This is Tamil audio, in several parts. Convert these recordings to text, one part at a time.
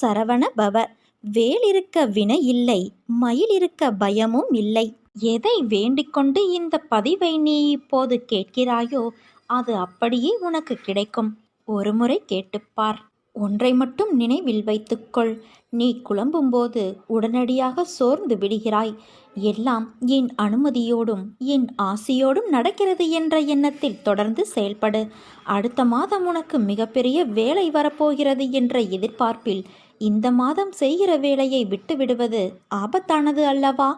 சரவண பவ. வேல் இருக்க வினை இல்லை மயில் இருக்க பயமும் இல்லை. எதை வேண்டிக்கொண்டு இந்த பதிவை நீ இப்போது கேட்கிறாயோ அது அப்படியே உனக்கு கிடைக்கும். ஒருமுறை கேட்டுப்பார் ஒன்றை மட்டும் நினைவில் வைத்துக்கொள். நீ குழம்பும்போது உடனடியாக சோர்ந்து விடுகிறாய். எல்லாம் என் அனுமதியோடும் என் ஆசையோடும் நடக்கிறது என்ற எண்ணத்தில் தொடர்ந்து செயல்படு. அடுத்த மாதம் உனக்கு மிகப்பெரிய வேலை வரப்போகிறது என்ற எதிர்பார்ப்பில் இந்த மாதம் செய்கிற வேலையை விட்டுவிடுவது ஆபத்தானது அல்லவா?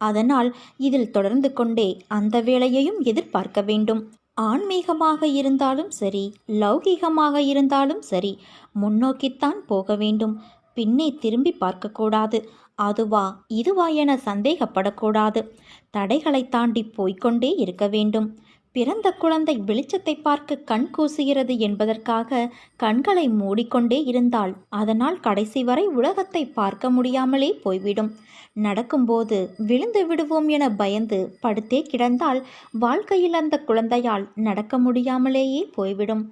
அதனால் இதில் தொடர்ந்து கொண்டே அந்த வேலையையும் எதிர்பார்க்க வேண்டும். ஆன்மீகமாக இருந்தாலும் சரி லௌகீகமாக இருந்தாலும் சரி முன்னோக்கித்தான் போக வேண்டும். பின்னே திரும்பி பார்க்கக்கூடாது. அதுவா? இதுவா என சந்தேகப்படக்கூடாது. தடைகளை தாண்டி போய்க்கொண்டே இருக்க வேண்டும். பிறந்த குழந்தை வெளிச்சத்தை பார்க்க கண் கூசுகிறது என்பதற்காக கண்களை மூடிக்கொண்டே இருந்தால் அதனால் கடைசி வரை உலகத்தை பார்க்க முடியாமலே போய்விடும். நடக்கும்போது விழுந்து விடுவோம் என பயந்து படுத்தே கிடந்தால் வாழ்க்கையில் அந்த குழந்தையால் நடக்க முடியாமலேயே போய்விடும்.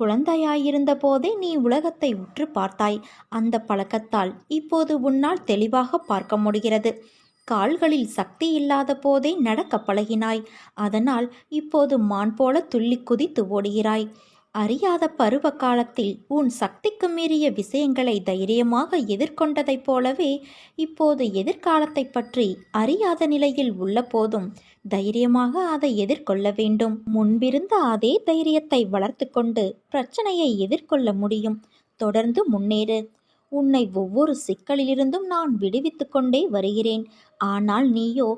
குழந்தையாயிருந்த போதே நீ உலகத்தை உற்று பார்த்தாய். அந்த பழக்கத்தால் இப்போது உன்னால் தெளிவாக பார்க்க முடிகிறது. கால்களில் சக்தி இல்லாத போதே நடக்க பழகினாய். அதனால் இப்போது மான் போல துள்ளி குதித்து ஓடுகிறாய். அறியாத பருவ காலத்தில் உன் சக்திக்கு மீறிய விஷயங்களை தைரியமாக எதிர்கொண்டதைப் போலவே இப்போது எதிர்காலத்தை பற்றி அறியாத நிலையில் உள்ள போதும் தைரியமாக அதை எதிர்கொள்ள வேண்டும். முன்பிருந்த அதே தைரியத்தை வளர்த்து கொண்டு பிரச்சனையை எதிர்கொள்ள முடியும். தொடர்ந்து முன்னேறு. உன்னை ஒவ்வொரு சிக்கலிலிருந்தும் நான் விடுவித்து கொண்டே வருகிறேன். ஆனால் நீயோ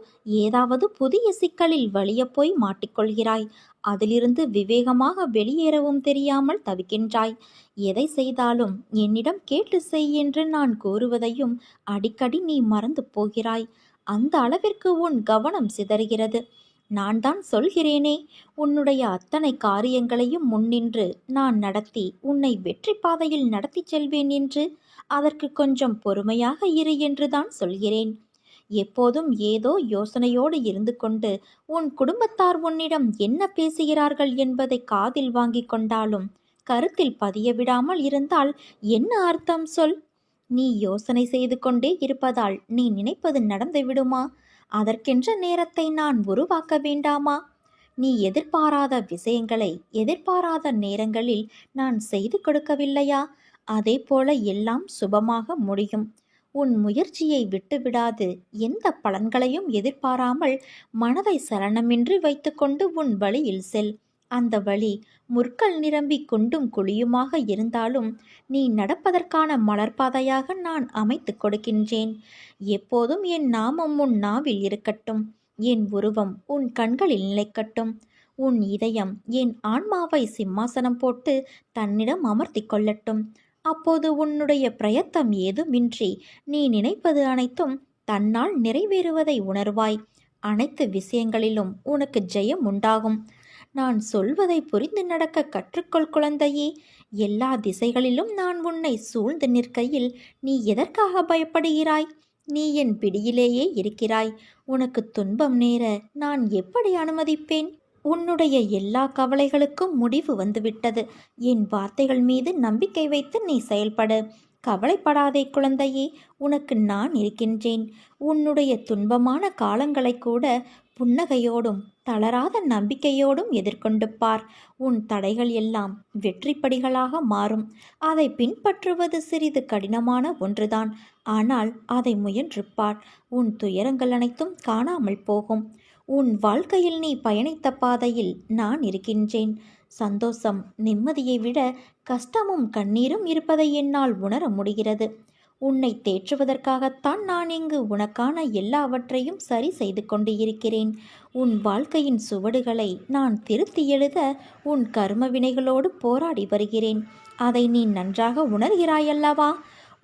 ஏதாவது புதிய சிக்கலில் வலியப் போய் மாட்டிக்கொள்கிறாய். அதிலிருந்து விவேகமாக வெளியேறவும் தெரியாமல் தவிக்கின்றாய். எதை செய்தாலும் என்னிடம் கேட்டு செய் என்று நான் கூறுவதையும் அடிக்கடி நீ மறந்து போகிறாய். அந்த அளவிற்கு உன் கவனம் சிதறுகிறது. நான் தான் சொல்கிறேனே உன்னுடைய அத்தனை காரியங்களையும் முன்னின்று நான் நடத்தி உன்னை வெற்றி பாதையில் நடத்திச் செல்வேன் என்று அதற்கு கொஞ்சம் பொறுமையாக இரு என்றுதான் சொல்கிறேன். எப்போதும் ஏதோ யோசனையோடு இருந்து கொண்டு உன் குடும்பத்தார் உன்னிடம் என்ன பேசுகிறார்கள் என்பதை காதில் வாங்கிக் கொண்டாலும் கருத்தில் பதிய விடாமல் இருந்தால் என்ன அர்த்தம் சொல்? நீ யோசனை செய்து கொண்டே இருப்பதால் நீ நினைப்பது நடந்து விடுமா? அதற்கென்ற நேரத்தை நான் உருவாக்க வேண்டாமா? நீ எதிர்பாராத விஷயங்களை எதிர்பாராத நேரங்களில் நான் செய்து கொடுக்கவில்லையா? அதே போல எல்லாம் சுபமாக முடியும். உன் முயற்சியை விட்டுவிடாது. எந்த பலன்களையும் எதிர்பாராமல் மனதை சலனமின்றி வைத்துக்கொண்டு உன் வழியில் செல். அந்த வழி முற்கள் நிரம்பி குண்டும் குழியுமாக இருந்தாலும் நீ நடப்பதற்கான மலர்பாதையாக நான் அமைத்து கொடுக்கின்றேன். எப்போதும் என் நாமம் உன் நாவில் இருக்கட்டும். என் உருவம் உன் கண்களில் நிலைக்கட்டும். உன் இதயம் என் ஆன்மாவை சிம்மாசனம் போட்டு தன்னிடம் அமர்த்தி கொள்ளட்டும். அப்போது உன்னுடைய பிரயத்தம் ஏதுமின்றி நீ நினைப்பது அனைத்தும் தன்னால் நிறைவேறுவதை உணர்வாய். அனைத்து விஷயங்களிலும் உனக்கு ஜெயம் உண்டாகும். நான் சொல்வதை புரிந்து நடக்க கற்றுக்கொள் குழந்தையே. எல்லா திசைகளிலும் நான் உன்னை சூழ்ந்து நிற்கையில் நீ எதற்காக பயப்படுகிறாய்? நீ என் பிடியிலேயே இருக்கிறாய். உனக்கு துன்பம் நேர நான் எப்படி அனுமதிப்பேன்? உன்னுடைய எல்லா கவலைகளுக்கும் முடிவு வந்துவிட்டது. என் வார்த்தைகள் மீது நம்பிக்கை வைத்து நீ செயல்படு. கவலைப்படாதே குழந்தையே உனக்கு நான் இருக்கின்றேன். உன்னுடைய துன்பமான காலங்களை கூட புன்னகையோடும் தளராத நம்பிக்கையோடும் எதிர்கொண்டு பார். உன் தடைகள் எல்லாம் வெற்றிப்படிகளாக மாறும். அதை பின்பற்றுவது சிறிது கடினமான ஒன்றுதான். ஆனால் அதை முயன்று பார். உன் துயரங்கள் அனைத்தும் காணாமல் போகும். உன் வாழ்க்கையில் நீ பயணித்த பாதையில் நான் இருக்கின்றேன். சந்தோஷம் நிம்மதியை விட கஷ்டமும் கண்ணீரும் இருப்பதை என்னால் உணர முடிகிறது. உன்னை தேற்றுவதற்காகத்தான் நான் இங்கு உனக்கான எல்லாவற்றையும் சரி செய்து கொண்டு இருக்கிறேன் உன் வாழ்க்கையின் சுவடுகளை நான் திருத்தி எழுத உன் கர்ம வினைகளோடு போராடி வருகிறேன். அதை நீ நன்றாக உணர்கிறாயல்லவா?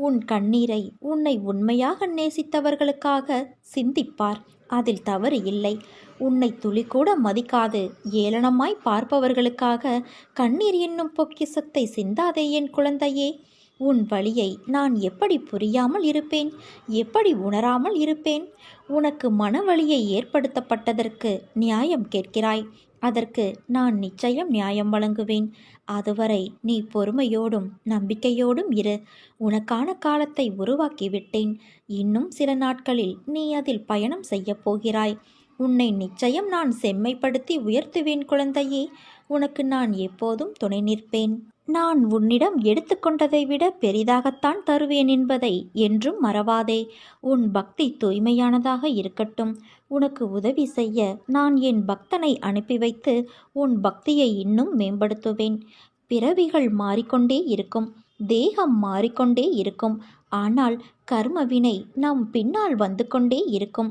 உன் கண்ணீரை உன்னை உண்மையாக நேசித்தவர்களுக்காக சிந்திப்பார். அதில் தவறு இல்லை. உன்னை துளிக்கூட மதிக்காது. ஏளனமாய் பார்ப்பவர்களுக்காக கண்ணீர் என்னும் பொக்கிசத்தை சிந்தாதே என் குழந்தையே. உன் வழியை நான் எப்படி புரியாமல் இருப்பேன்? எப்படி உணராமல் இருப்பேன்? உனக்கு மனவழியை ஏற்படுத்தப்பட்டதற்கு நியாயம் கேட்கிறாய். அதற்கு நான் நிச்சயம் நியாயம் வழங்குவேன். அதுவரை நீ பொறுமையோடும் நம்பிக்கையோடும் இரு. உனக்கான காலத்தை உருவாக்கிவிட்டேன். இன்னும் சில நாட்களில் நீ அதில் பயணம் செய்யப் போகிறாய். உன்னை நிச்சயம் நான் செம்மைப்படுத்தி உயர்த்துவேன் குழந்தையே. உனக்கு நான் எப்போதும் துணை நிற்பேன். நான் உன்னிடம் எடுத்துக்கொண்டதை விட பெரிதாகத்தான் தருவேன் என்பதை என்றும் மறவாதே. உன் பக்தி தூய்மையானதாக இருக்கட்டும். உனக்கு உதவி செய்ய நான் என் பக்தனை அனுப்பி வைத்து உன் பக்தியை இன்னும் மேம்படுத்துவேன். பிறவிகள் மாறிக்கொண்டே இருக்கும் தேகம் மாறிக்கொண்டே இருக்கும். ஆனால் கர்மவினை நம் பின்னால் வந்து கொண்டே இருக்கும்.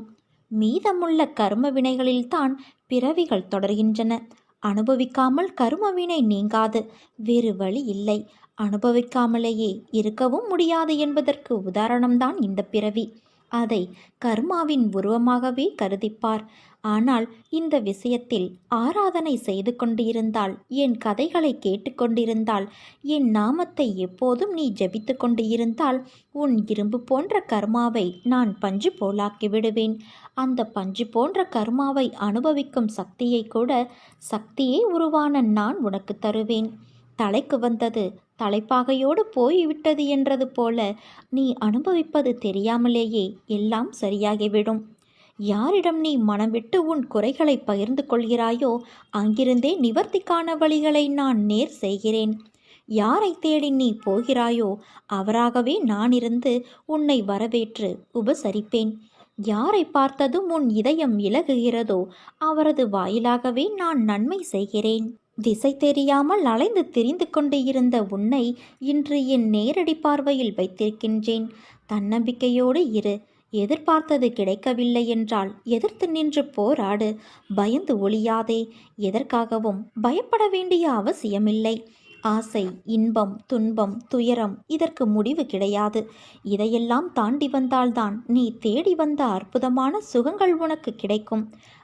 மீதமுள்ள கர்ம வினைகளில்தான் பிறவிகள் தொடர்கின்றன. அனுபவிக்காமல் கர்மவினை நீங்காது வேறு வழி இல்லை. அனுபவிக்காமலேயே இருக்கவும் முடியாது என்பதற்கு உதாரணம்தான் இந்த பிறவி. அதை கர்மாவின் உருவமாகவே கருதிப்பார். ஆனால் இந்த விஷயத்தில் ஆராதனை செய்து கொண்டிருந்தால் என் கதைகளை கேட்டுக்கொண்டிருந்தால் என் நாமத்தை எப்போதும் நீ ஜபித்து கொண்டு இருந்தால் உன் இரும்பு போன்ற கர்மாவை நான் பஞ்சு போலாக்கி விடுவேன். அந்த பஞ்சு போன்ற கர்மாவை அனுபவிக்கும் சக்தியை கூட சக்தியே உருவான நான் உனக்கு தருவேன். தலைக்கு வந்தது தலைப்பாகையோடு போய்விட்டது என்றது போல நீ அனுபவிப்பது தெரியாமலேயே எல்லாம் சரியாகிவிடும். யாரிடம் நீ மனம் விட்டு உன் குறைகளை பகிர்ந்து கொள்கிறாயோ அங்கிருந்தே நிவர்த்திக்கான வழிகளை நான் நேர் செய்கிறேன். யாரை தேடி நீ போகிறாயோ அவராகவே நான் இருந்து உன்னை வரவேற்று உபசரிப்பேன். யாரை பார்த்ததும் உன் இதயம் இலகுகிறதோ அவரது வாயிலாகவே நான் நன்மை செய்கிறேன். திசை தெரியாமல் அலைந்து திரிந்து கொண்டு இருந்த உன்னை இன்று என் நேரடி பார்வையில் வைத்திருக்கின்றேன். தன்னம்பிக்கையோடு இரு. எதிர்பார்த்தது கிடைக்கவில்லை என்றால் எதிர்த்து நின்று போராடு. பயந்து ஒளியாதே எதற்காகவும் பயப்பட வேண்டிய அவசியமில்லை. ஆசை இன்பம் துன்பம் துயரம் இதற்கு முடிவு கிடையாது. இதையெல்லாம் தாண்டி வந்தால்தான் நீ தேடி வந்த அற்புதமான சுகங்கள் உனக்கு கிடைக்கும்.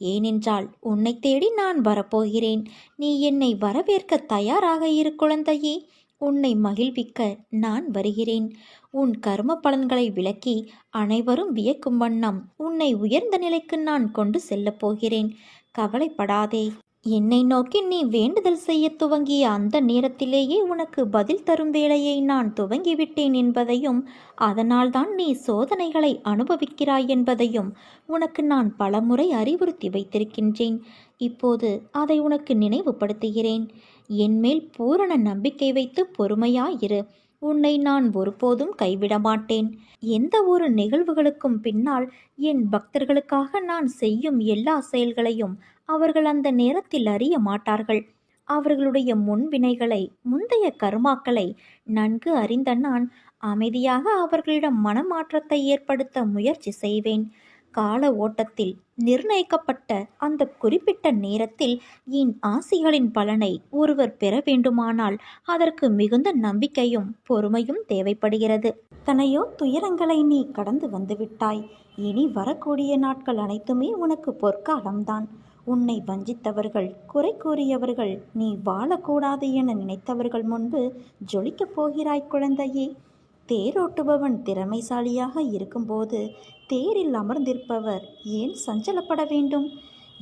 ஏனென்றால் உன்னை தேடி நான் வரப்போகிறேன். நீ என்னை வரவேற்க தயாராக இரு குழந்தையே. உன்னை மகிழ்விக்க நான் வருகிறேன். உன் கர்ம பலன்களை விளக்கி அனைவரும் வியக்கும் வண்ணம் உன்னை உயர்ந்த நிலைக்கு நான் கொண்டு செல்லப் போகிறேன். கவலைப்படாதே. என்னை நோக்கி நீ வேண்டுதல் செய்ய துவங்கிய அந்த நேரத்திலேயே உனக்கு பதில் தரும் வேலையை நான் துவங்கிவிட்டேன் என்பதையும் அதனால்தான் நீ சோதனைகளை அனுபவிக்கிறாய் என்பதையும் உனக்கு நான் பலமுறை அறிவுறுத்தி வைத்திருக்கின்றேன். இப்போது அதை உனக்கு நினைவுபடுத்துகிறேன். என்மேல் பூரண நம்பிக்கை வைத்து பொறுமையாயிரு உன்னை நான் ஒருபோதும் கைவிட மாட்டேன் எந்த ஒரு நிகழ்வுகளுக்கும் பின்னால் என் பக்தர்களுக்காக நான் செய்யும் எல்லா செயல்களையும் அவர்கள் அந்த நேரத்தில் அறிய மாட்டார்கள். அவர்களுடைய முன்வினைகளை முந்தைய கருமாக்களை நன்கு அறிந்த நான் அமைதியாக அவர்களிடம் மனமாற்றத்தை ஏற்படுத்த முயற்சி செய்வேன். கால ஓட்டத்தில் நிர்ணயிக்கப்பட்ட அந்த குறிப்பிட்ட நேரத்தில் என் ஆசிகளின் பலனை ஒருவர் பெற வேண்டுமானால் அதற்கு மிகுந்த நம்பிக்கையும் பொறுமையும் தேவைப்படுகிறது. தனையோ துயரங்களை நீ கடந்து வந்துவிட்டாய். இனி வரக்கூடிய நாட்கள் அனைத்துமே உனக்கு பொற்காலம்தான். உன்னை வஞ்சித்தவர்கள் குறை கூறியவர்கள் நீ வாழக்கூடாது என நினைத்தவர்கள் முன்பு ஜொலிக்கப் போகிறாய் குழந்தையே. தேரோட்டுபவன் திறமைசாலியாக இருக்கும்போது தேரில் அமர்ந்திருப்பவர் ஏன் சஞ்சலப்பட வேண்டும்?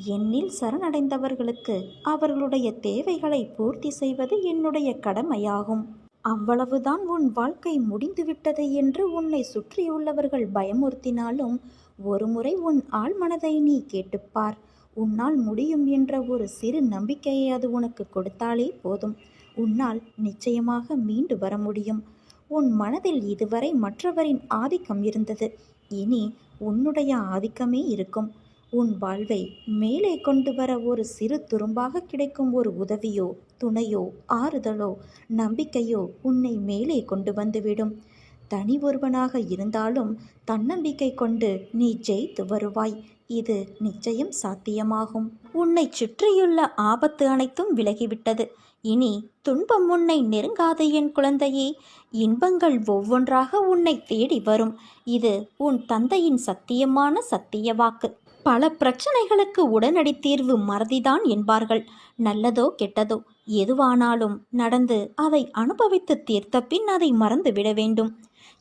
என்னில் சரணடைந்தவர்களுக்கு அவர்களுடைய தேவைகளை பூர்த்தி செய்வது என்னுடைய கடமையாகும். அவ்வளவுதான் உன் வாழ்க்கை முடிந்துவிட்டது என்று உன்னை சுற்றியுள்ளவர்கள் பயமுறுத்தினாலும் ஒருமுறை உன் ஆழ்மனதை நீ கேட்டுப்பார். உன்னால் முடியும் என்ற ஒரு சிறு நம்பிக்கையை அது உனக்கு கொடுத்தாலே போதும். உன்னால் நிச்சயமாக மீண்டு வர முடியும். உன் மனதில் இதுவரை மற்றவரின் ஆதிக்கம் இருந்தது. இனி உன்னுடைய ஆதிக்கமே இருக்கும். உன் வாழ்வை மேலே கொண்டு வர ஒரு சிறு துரும்பாக கிடைக்கும் ஒரு உதவியோ துணையோ ஆறுதலோ நம்பிக்கையோ உன்னை மேலே கொண்டு வந்துவிடும். தனி ஒருவனாக இருந்தாலும் தன்னம்பிக்கை கொண்டு நீ ஜெயித்து வருவாய். இது நிச்சயம் சாத்தியமாகும். உன்னை சுற்றியுள்ள ஆபத்து அனைத்தும் விலகிவிட்டது. இனி துன்பம் உன்னை நெருங்காத என் குழந்தையே. இன்பங்கள் ஒவ்வொன்றாக உன்னை தேடி வரும். இது உன் தந்தையின் சத்தியமான சத்திய வாக்கு. பல பிரச்சனைகளுக்கு உடனடி தீர்வு மறதிதான் என்பார்கள். நல்லதோ கெட்டதோ எதுவானாலும் நடந்து அதை அனுபவித்து தீர்த்த பின் அதை மறந்து விட வேண்டும்.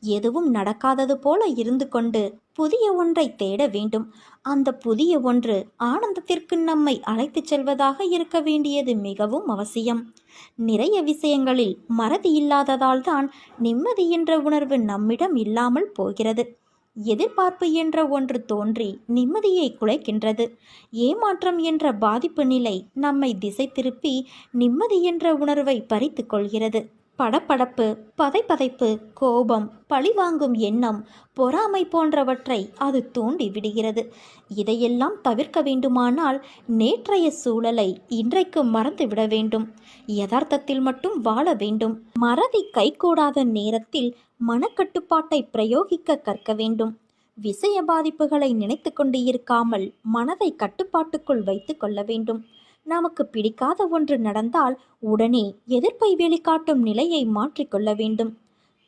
எதுவும் நடக்காதது போல இருந்து கொண்டு புதிய ஒன்றை தேட வேண்டும். அந்த புதிய ஒன்று ஆனந்தத்திற்கு நம்மை அழைத்துச் செல்வதாக இருக்க வேண்டியது மிகவும் அவசியம். நிறைய விஷயங்களில் மறதி இல்லாததால் தான் நிம்மதி என்ற உணர்வு நம்மிடம் இல்லாமல் போகிறது. எதிர்பார்ப்பு என்ற ஒன்று தோன்றி நிம்மதியை குலைக்கின்றது. ஏமாற்றம் என்ற பாதிப்பு நிலை நம்மை திசை திருப்பி நிம்மதி என்ற உணர்வை பறித்து கொள்கிறது. படப்படப்பு பதைப்பதைப்பு கோபம் பழிவாங்கும் எண்ணம் பொறாமை போன்றவற்றை அது தூண்டி விடுகிறது. இதையெல்லாம் தவிர்க்க வேண்டுமானால் நேற்றைய சூழலை இன்றைக்கு மறந்து விட வேண்டும். யதார்த்தத்தில் மட்டும் வாழ வேண்டும். மறதி கைகூடாத நேரத்தில் மனக்கட்டுப்பாட்டை பிரயோகிக்க கற்க வேண்டும். விஷய பாதிப்புகளை நினைத்து கொண்டு இருக்காமல் மனதை கட்டுப்பாட்டுக்குள் வைத்து கொள்ள வேண்டும். நமக்கு பிடிக்காத ஒன்று நடந்தால் உடனே எதிர்ப்பை வெளிக்காட்டும் நிலையை மாற்றிக்கொள்ள வேண்டும்.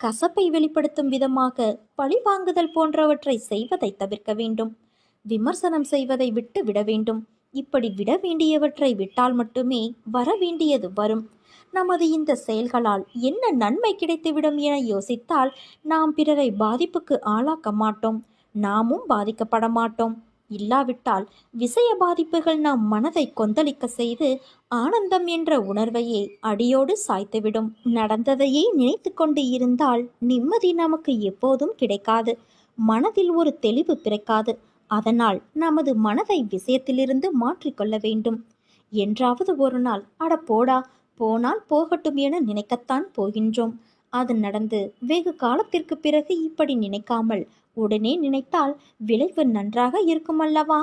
கசப்பை வெளிப்படுத்தும் விதமாக பழிவாங்குதல் போன்றவற்றை செய்வதை தவிர்க்க வேண்டும். விமர்சனம் செய்வதை விட்டு விட வேண்டும். இப்படி விட வேண்டியவற்றை விட்டால் மட்டுமே வர வேண்டியது வரும். நமது இந்த செயல்களால் என்ன நன்மை கிடைத்துவிடும் என யோசித்தால் நாம் பிறரை பாதிப்புக்கு ஆளாக்க மாட்டோம். நாமும் பாதிக்கப்பட மாட்டோம். இல்லாவிட்டால் விஷய பாதிப்புகள் நம் மனதை கொந்தளிக்க செய்து ஆனந்தம் என்ற உணர்வையே அடியோடு சாய்த்துவிடும். நடந்ததையே நினைத்து கொண்டு இருந்தால் நிம்மதி நமக்கு எப்போதும் கிடைக்காது. மனதில் ஒரு தெளிவு பிறக்காது. அதனால் நமது மனதை விஷயத்திலிருந்து மாற்றிக்கொள்ள வேண்டும். என்றாவது ஒரு நாள் அட போடா போனால் போகட்டும் என நினைக்கத்தான் போகின்றோம் அது நடந்து வெகு காலத்திற்கு பிறகு இப்படி நினைக்காமல் உடனே நினைத்தால் விளைவு நன்றாக இருக்குமல்லவா?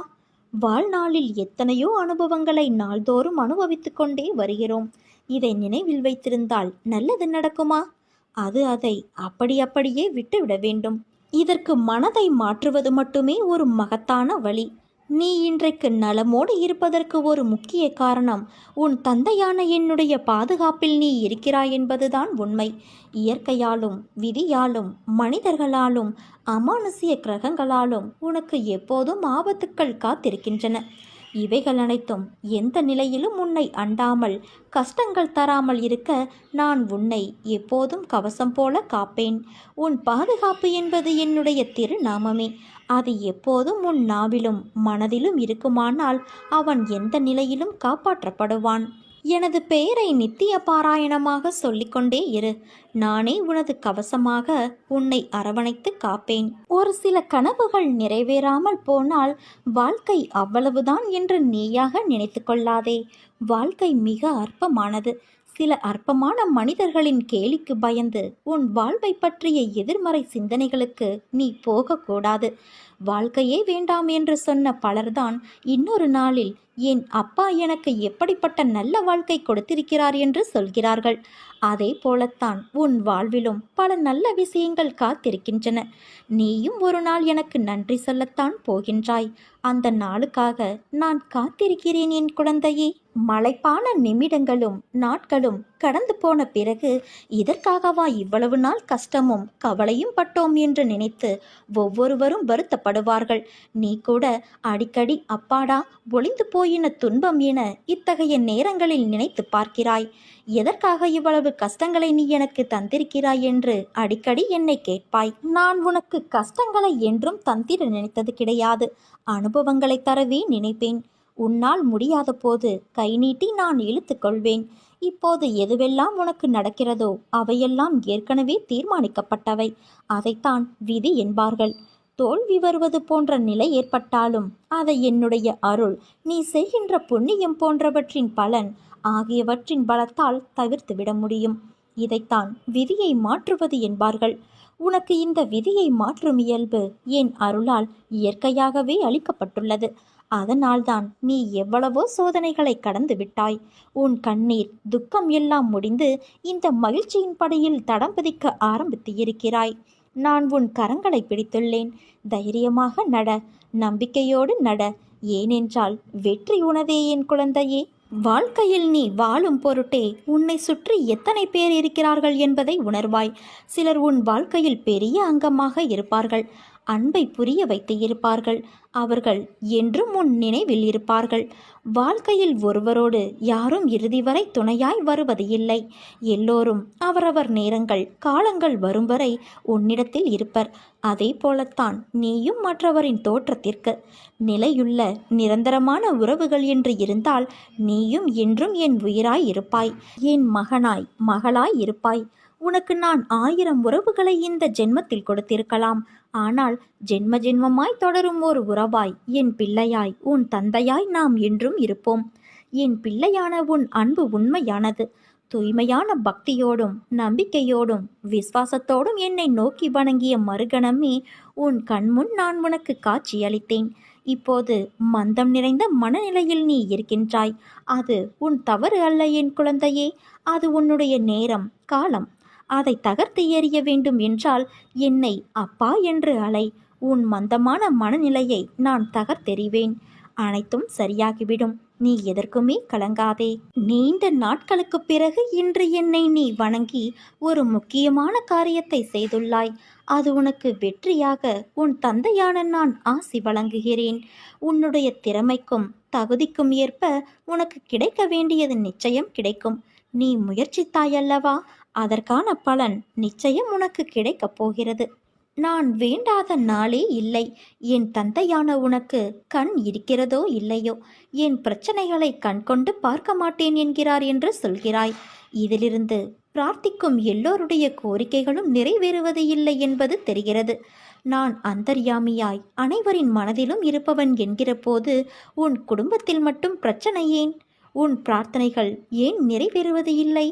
வாழ்நாளில் எத்தனையோ அனுபவங்களை நாள்தோறும் அனுபவித்து கொண்டே வருகிறோம். இதை நினைவில் வைத்திருந்தால் நல்லது நடக்குமா? அது அதை அப்படி அப்படியே விட்டுவிட வேண்டும். இதற்கு மனதை மாற்றுவது மட்டுமே ஒரு மகத்தான வழி. நீ இன்றைக்கு நலமோடு இருப்பதற்கு ஒரு முக்கிய காரணம் உன் தந்தையான என்னுடைய பாதுகாப்பில் நீ இருக்கிறாய் என்பதுதான் உண்மை. இயற்கையாலும் விதியாலும் மனிதர்களாலும் அமானுசிய கிரகங்களாலும் உனக்கு எப்போதும் ஆபத்துக்கள் காத்திருக்கின்றன. இவைகள் அனைத்தும் எந்த நிலையிலும் உன்னை அண்டாமல் கஷ்டங்கள் தராமல் இருக்க நான் உன்னை எப்போதும் கவசம் போல காப்பேன். உன் பாதுகாப்பு என்பது என்னுடைய திருநாமமே. அது எப்போதும் உன் நாவிலும் மனதிலும் இருக்குமானால் அவன் எந்த நிலையிலும் காப்பாற்றப்படுவான். எனது பெயரை நித்திய பாராயணமாக சொல்லிக்கொண்டே இரு. நானே உனது கவசமாக உன்னை அரவணைத்து காப்பேன். ஒரு சில கனவுகள் நிறைவேறாமல் போனால் வாழ்க்கை அவ்வளவுதான் என்று நீயாக நினைத்து கொள்ளாதே. வாழ்க்கை மிக அற்பமானது. சில அற்பமான மனிதர்களின் கேலிக்கு பயந்து உன் வாழ்வை பற்றிய எதிர்மறை சிந்தனைகளுக்கு நீ போகக்கூடாது. வாழ்க்கையே வேண்டாம் என்று சொன்ன பலர்தான் இன்னொரு நாளில் என் அப்பா எனக்கு எப்படிப்பட்ட நல்ல வாழ்க்கை கொடுத்திருக்கிறார் என்று சொல்கிறார்கள். அதே போலத்தான் உன் வாழ்விலும் பல நல்ல விஷயங்கள் காத்திருக்கின்றன. நீயும் ஒரு நாள் எனக்கு நன்றி சொல்லத்தான் போகின்றாய். அந்த நாளுக்காக நான் காத்திருக்கிறேன் என் குழந்தையே. மலைப்பான நிமிடங்களும் நாட்களும் கடந்து போன பிறகு இதற்காகவா இவ்வளவு நாள் கஷ்டமும் கவலையும் பட்டோம் என்று நினைத்து ஒவ்வொருவரும் வருத்தப்படுவார்கள். நீ கூட அடிக்கடி அப்பாடா ஒளிந்து போய் போயின துன்பம் என இத்தகைய நேரங்களில் நினைத்து பார்க்கிறாய். எதற்காக இவ்வளவு கஷ்டங்களை நீ எனக்கு தந்திருக்கிறாய் என்று அடிக்கடி என்னை கேட்பாய். நான் உனக்கு கஷ்டங்களை என்றும் தந்திர நினைத்தது கிடையாது. அனுபவங்களை தரவே நினைப்பேன். உன்னால் முடியாத போது கை நீட்டி நான் இழுத்துக்கொள்வேன் இப்போது எதுவெல்லாம் உனக்கு நடக்கிறதோ அவையெல்லாம் ஏற்கனவே தீர்மானிக்கப்பட்டவை. அதைத்தான் விதி என்பார்கள். தோல்வி வருவது போன்ற நிலை ஏற்பட்டாலும் அதை என்னுடைய அருள் நீ செய்கின்ற புண்ணியம் போன்றவற்றின் பலன் ஆகியவற்றின் பலத்தால் தவிர்த்து விட முடியும். இதைத்தான் விதியை மாற்றுவது என்பார்கள். உனக்கு இந்த விதியை மாற்றும் இயல்பு என் அருளால் இயற்கையாகவே அளிக்கப்பட்டுள்ளது. அதனால்தான் நீ எவ்வளவோ சோதனைகளை கடந்து விட்டாய். உன் கண்ணீர் துக்கம் எல்லாம் முடிந்து இந்த மகிழ்ச்சியின் படையில் தடம் பதிக்க ஆரம்பித்து இருக்கிறாய். நான் உன் கரங்களை பிடித்துள்ளேன். தைரியமாக நட நம்பிக்கையோடு நட. ஏனென்றால் வெற்றி உனதே என் குழந்தையே. வாழ்க்கையில் நீ வாழும் பொருட்டே உன்னை சுற்றி எத்தனை பேர் இருக்கிறார்கள் என்பதை உணர்வாய். சிலர் உன் வாழ்க்கையில் பெரிய அங்கமாக இருப்பார்கள். அன்பை புரிய வைத்து இருப்பார்கள். அவர்கள் என்றும் உன் நினைவில் இருப்பார்கள். வாழ்க்கையில் ஒருவரோடு யாரும் இறுதி வரை துணையாய் வருவது இல்லை. எல்லோரும் அவரவர் நேரங்கள் காலங்கள் வரும் வரை உன்னிடத்தில் இருப்பர். அதே போலத்தான் நீயும் மற்றவரின் தோற்றத்திற்கு. நிலையுள்ள நிரந்தரமான உறவுகள் என்று இருந்தால் நீயும் என்றும் என் உயிராய் இருப்பாய். என் மகனாய் மகளாய் இருப்பாய். உனக்கு நான் ஆயிரம் உறவுகளை இந்த ஜென்மத்தில் கொடுத்திருக்கலாம். ஆனால் ஜென்ம ஜென்மமாய் தொடரும் ஒரு உறவாய் என் பிள்ளையாய் உன் தந்தையாய் நாம் என்றும் இருப்போம். என் பிள்ளையான உன் அன்பு உண்மையானது. தூய்மையான பக்தியோடும் நம்பிக்கையோடும் விசுவாசத்தோடும் என்னை நோக்கி வணங்கிய மறுகணமே உன் கண்முன் நான் உனக்கு காட்சியளித்தேன். இப்போது மந்தம் நிறைந்த மனநிலையில் நீ இருக்கின்றாய். அது உன் தவறு அல்ல என் குழந்தையே. அது உன்னுடைய நேரம் காலம். அதை தகர்த்து எறிய வேண்டும் என்றால் என்னை அப்பா என்று அலை. உன் மந்தமான மனநிலையை நான் தகர்த்தெறிவேன். அனைத்தும் சரியாகிவிடும். நீ எதற்குமே கலங்காதே. நீண்ட நாட்களுக்கு பிறகு இன்று என்னை நீ வணங்கி ஒரு முக்கியமான காரியத்தை செய்துள்ளாய். அது உனக்கு வெற்றியாக உன் தந்தையான நான் ஆசி வழங்குகிறேன். உன்னுடைய திறமைக்கும் தகுதிக்கும் ஏற்ப உனக்கு கிடைக்க வேண்டியது நிச்சயம் கிடைக்கும். நீ முயற்சித்தாயல்லவா? அதற்கான பலன் நிச்சயம் உனக்கு கிடைக்கப் போகிறது. நான் வேண்டாத நாளே இல்லை. என் தந்தையான உனக்கு கண் இருக்கிறதோ இல்லையோ? என் பிரச்சனைகளை கண்கொண்டு பார்க்க மாட்டேன் என்கிறார் என்று சொல்கிறாய். இதிலிருந்து பிரார்த்திக்கும் எல்லோருடைய கோரிக்கைகளும் நிறைவேறுவது இல்லை என்பது தெரிகிறது. நான் அந்தர்யாமியாய் அனைவரின் மனதிலும் இருப்பவன் என்கிற போது உன் குடும்பத்தில் மட்டும் பிரச்சனை ஏன்? உன் பிரார்த்தனைகள் ஏன் நிறைவேறுவது இல்லை?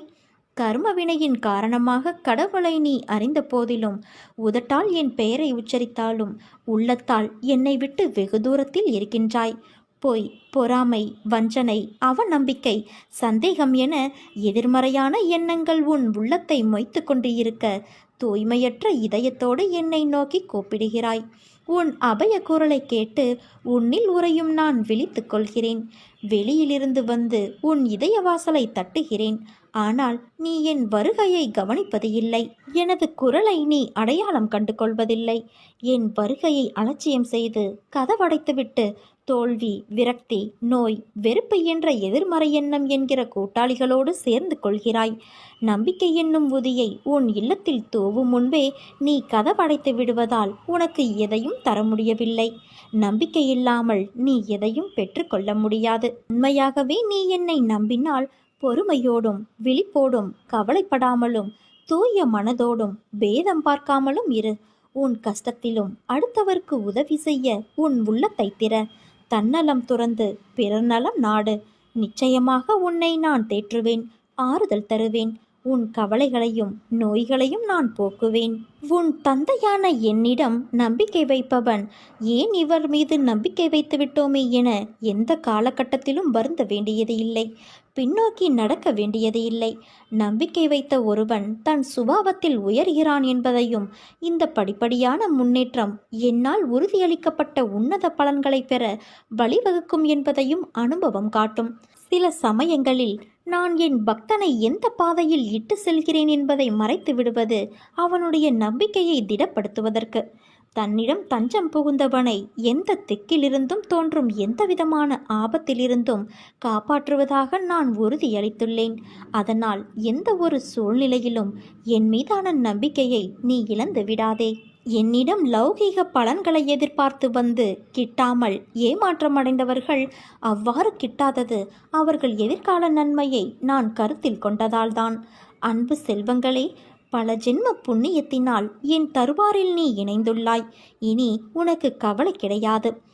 கர்மவினையின் காரணமாக கடவுளை நீ அறிந்த போதிலும் உதட்டால் என் பெயரை உச்சரித்தாலும் உள்ளத்தால் என்னை விட்டு வெகு தூரத்தில் இருக்கின்றாய் பொய் பொறாமை வஞ்சனை அவநம்பிக்கை சந்தேகம் என எதிர்மறையான எண்ணங்கள் உன் உள்ளத்தை மொய்த்து கொண்டு இருக்க தூய்மையற்ற இதயத்தோடு என்னை நோக்கி கூப்பிடுகிறாய். உன் அபய குரலை கேட்டு உன்னில் உறையும் நான் விழித்துக் கொள்கிறேன். வெளியிலிருந்து வந்து உன் இதய வாசலை தட்டுகிறேன். ஆனால் நீ என் வருகையை கவனிப்பது இல்லை. எனது குரலை நீ அடையாளம் கண்டு கொள்வதில்லை என் வருகையை அலட்சியம் செய்து கதவடைத்துவிட்டு தோல்வி விரக்தி நோய் வெறுப்பு என்ற எதிர்மறை எண்ணம் என்கிற கூட்டாளிகளோடு சேர்ந்து கொள்கிறாய். நம்பிக்கை என்னும் உதியை உன் இல்லத்தில் தூவும் முன்பே நீ கதவடைத்து விடுவதால் உனக்கு எதையும் தர முடியவில்லை. நம்பிக்கை இல்லாமல் நீ எதையும் பெற்றுக்கொள்ள முடியாது. உண்மையாகவே நீ என்னை நம்பினால் பொறுமையோடும் விழிப்போடும் கவலைப்படாமலும் தூய மனதோடும் பேதம் பார்க்காமலும் இரு. உன் கஷ்டத்திலும் அடுத்தவருக்கு உதவி செய்ய உன் உள்ளத்தை திற. தன்னலம் துறந்து பிறர் நலம் நாடு. நிச்சயமாக உன்னை நான் தேற்றுவேன் ஆறுதல் தருவேன். உன் கவலைகளையும் நோய்களையும் நான் போக்குவேன். உன் தந்தையான என்னிடம் நம்பிக்கை வைப்பவன் ஏன் இவர் மீது நம்பிக்கை வைத்து விட்டோமே என எந்த காலகட்டத்திலும் வருந்த வேண்டியது இல்லை. பின்னோக்கி நடக்க வேண்டியது இல்லை. நம்பிக்கை வைத்த ஒருவன் தன் சுபாவத்தில் உயர்கிறான் என்பதையும் இந்த படிப்படியான முன்னேற்றம் என்னால் உறுதியளிக்கப்பட்ட உன்னத பலன்களை பெற வழிவகுக்கும் என்பதையும் அனுபவம் காட்டும். சில சமயங்களில் நான் என் பக்தனை எந்த பாதையில் இட்டு செல்கிறேன் என்பதை மறைத்து விடுவது அவனுடைய நம்பிக்கையை திடப்படுத்துவதற்கு. தன்னிடம் தஞ்சம் புகுந்தவனை எந்த திக்கிலிருந்தும் தோன்றும் எந்தவிதமான ஆபத்திலிருந்தும் காப்பாற்றுவதாக நான் உறுதியளித்துள்ளேன். அதனால் எந்த ஒரு சூழ்நிலையிலும் என் மீதான நம்பிக்கையை நீ இழந்து விடாதே என்னிடம் லௌகீக பலன்களை எதிர்பார்த்து வந்து கிட்டாமல் ஏமாற்றமடைந்தவர்கள் அவ்வாறு கிட்டாதது அவர்கள் எதிர்கால நன்மையை நான் கருத்தில் கொண்டதால்தான். அன்பு செல்வங்களே பல ஜென்ம புண்ணியத்தினால் என் தருவாரில் நீ இணைந்துள்ளாய். இனி உனக்கு கவலை கிடையாது.